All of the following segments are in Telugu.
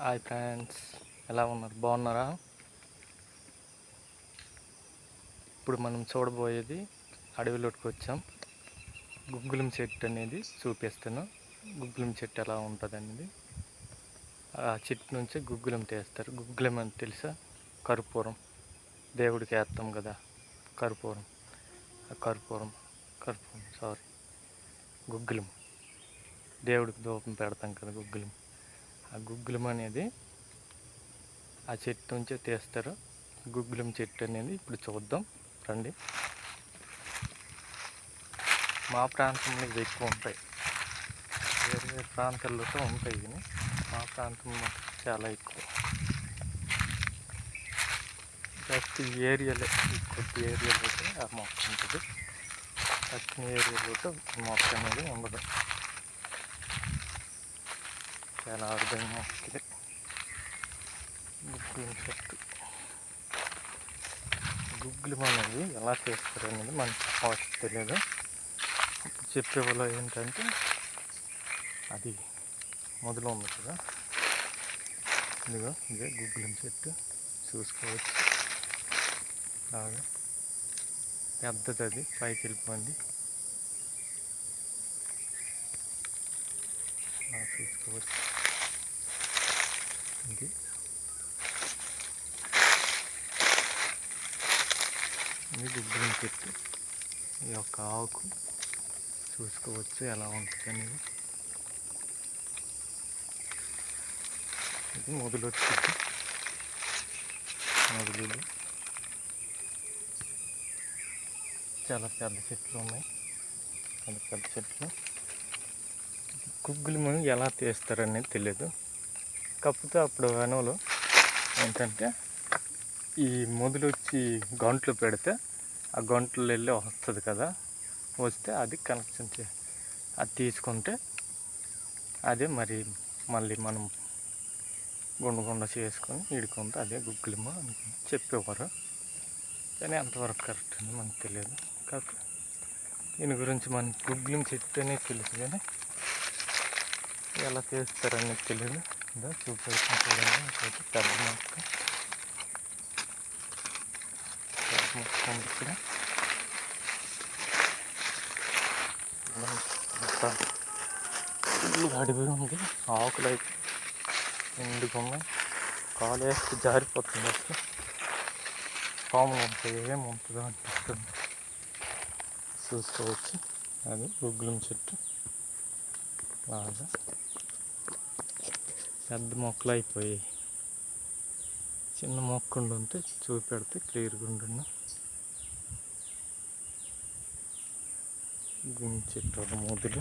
హాయ్ ఫ్రెండ్స్ ఎలా ఉన్నారు? బాగున్నారా? ఇప్పుడు మనం చూడబోయేది అడవిలోకి వచ్చాం. గుగ్గులం చెట్టు అనేది చూపిస్తాను గుగ్గులం చెట్టు ఎలా ఉంటుంది అనేది. ఆ చెట్టు నుంచి గుగ్గులం తీస్తారు. గుగ్గులం అని తెలుసా? కర్పూరం. దేవుడికి వేస్తాం కదా. కర్పూరం. ఆ కర్పూరం. కర్పూరం సారీ గుగ్గులం. దేవుడికి దూపం పెడతాం కదా గుగ్గులం. ఆ గుగ్గులం అనేది ఆ చెట్టు నుంచే తీస్తారు. గుగ్గులం చెట్టు అనేది ఇప్పుడు చూద్దాం. రండి. మా ప్రాంతంలో ఇవి ఎక్కువ ఉంటాయి. వేరే వేరే ప్రాంతాల్లోతో ఉంటాయి ఇవి. మా ప్రాంతంలో చాలా ఎక్కువ. జస్ట్ ఈ ఏరియాలో ఈ కొద్ది ఏరియాలో అయితే ఆ మొక్క ఉంటుంది. పక్కన ఏరియాలో అయితే మొక్క అనేది ఉండదు. చాలా అర్థం వస్తుంది గుగ్గులం చెట్టు గుగ్గులం అనేది ఎలా చేస్తారు అనేది మనకు అవసరం తెలియదు. ఇప్పుడు చెప్పే వాళ్ళు ఏంటంటే అది మొదలు ఉంది కదా. ఇదిగో ఇదే గుగ్గులం చెట్టు చూసుకోవచ్చు. బాగా పెద్దది అది పైకి వెళ్ళిపోయింది. చూసుకోవచ్చు. ఇది ఇది గుగ్గులం చెట్టు. ఈ యొక్క ఆకు. చూసుకోవచ్చు ఎలా ఉంటుంది అనేది. ఇది మొదలు వచ్చింది. మొదలు చాలా పెద్ద చెట్లు ఉన్నాయి. పెద్ద పెద్ద చెట్లు. గుగ్గులు ఎలా తీస్తారనేది తెలియదు కాకపోతే అప్పుడు అనువులు ఏంటంటే ఈ మొదలు వచ్చి గంటలు పెడితే ఆ గంటలు వెళ్ళి వస్తుంది కదా వస్తే అది కనెక్షన్ చే అది తీసుకుంటే అదే మరి మళ్ళీ మనం గుండు గుండ చేసుకొని ఇడుకుంటే అదే గుగ్గులమ్మ అనుకుని చెప్పేవారు. కానీ అంతవరకు కరెక్ట్ అని మనకు తెలియదు. కాక దీని గురించి మనకి గుగ్గులిం చెప్తేనే తెలుసు కానీ ఎలా చేస్తారనేది తెలియదు. ఇదో చూపెడుతుంది చూడండి. పెద్ద మొక్క. పెద్ద మొక్క ఉంది ఇక్కడ. ఫుల్ అడివి ఉంది. ఆకులు అయితే ఎండు బొమ్మ. కాలు వేస్తే జారిపోతుంది అసలు. పాములు ఉంటాయి ఏం ఉంటుందో అనిపిస్తుంది. చూసుకోవచ్చు. అది గుగ్గులం చెట్టు. బాగా పెద్ద మొక్కలు అయిపోయాయి. చిన్న మొక్క ఉంటే చూపెడితే క్లియర్గా ఉండును. గుంజ చెట్టు మొదలు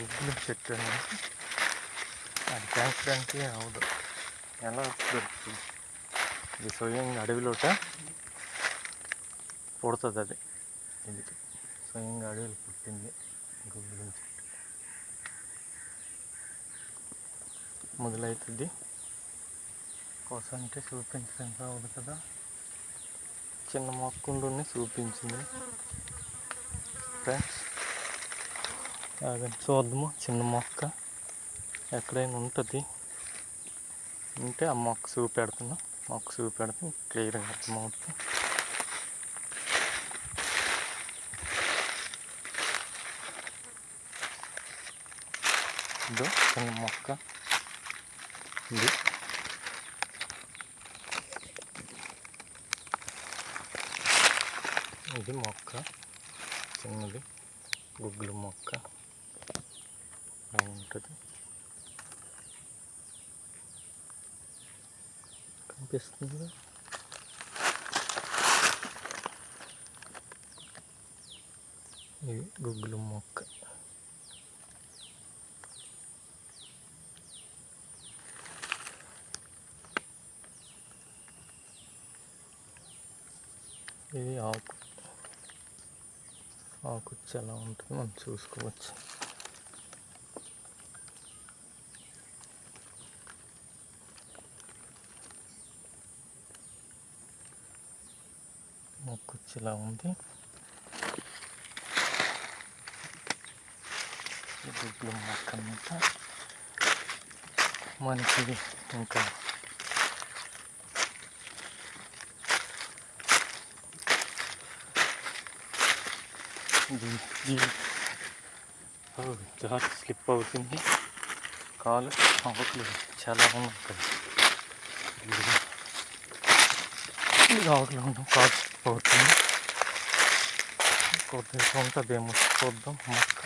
గుగ్గులు చెట్టు అనేది అది పెంచడానికి అవదు. ఎలా దొరుకుతుంది ఇది స్వయంగా అడవిలోట పుడుతుంది అది ఇది స్వయంగా అడవిలో పుట్టింది గుగ్గులం చెట్టు మొదలవుతుంది కోసం అంటే చూపించడం కావదు కదా. చిన్న మొక్కుండుని చూపించింది. ఫ్రెండ్స్ ఆగండి చూద్దాము. చిన్న మొక్క ఎక్కడైనా ఉంటుంది. ఉంటే ఆ మొక్క చూపెడుతున్నాం. మొక్క చూపెడితే క్లియర్గా అర్థమవుతుంది. ఇదో చిన్న మొక్క ఇది ఇది మొక్క చిన్నది గుగ్గులు మొక్క అలా ఉంటుంది కనిపిస్తుంది ఇది గుగ్గులు మొక్క ఇది ఆకు. ఆకు ఎలా ఉంటుంది మనం చూసుకోవచ్చు. మొక్క వచ్చి ఇలా ఉంది గుడ్లు మొక్క మీద మనకి ఇంకా ఇది ఇది ఓ, జార్ స్లిప్ అవుతుంది కాలు ఆకులు చాలా బాగుంటుంది ఇక్కడ ఉంటాం కాలు స్లిప్ అవుతుంది కొద్దిగా ఉంటుందేమో చూద్దాం మొక్క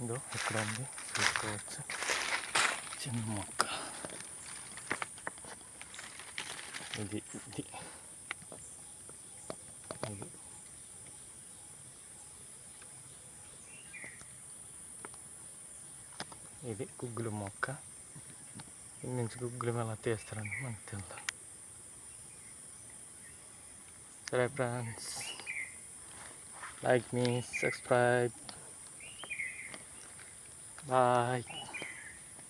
ఇదో ఇక్కడ ఉంది చూసుకోవచ్చు చిన్న మొక్క ఇది ఇది ఇది గుగ్గుల మొక్క. దీని నుంచి గుగ్గులు ఎలా తీస్తారని మనకు తెలియదు సరే ఫ్రెండ్స్ లైక్ మీ సబ్స్క్రైబ్ బాయ్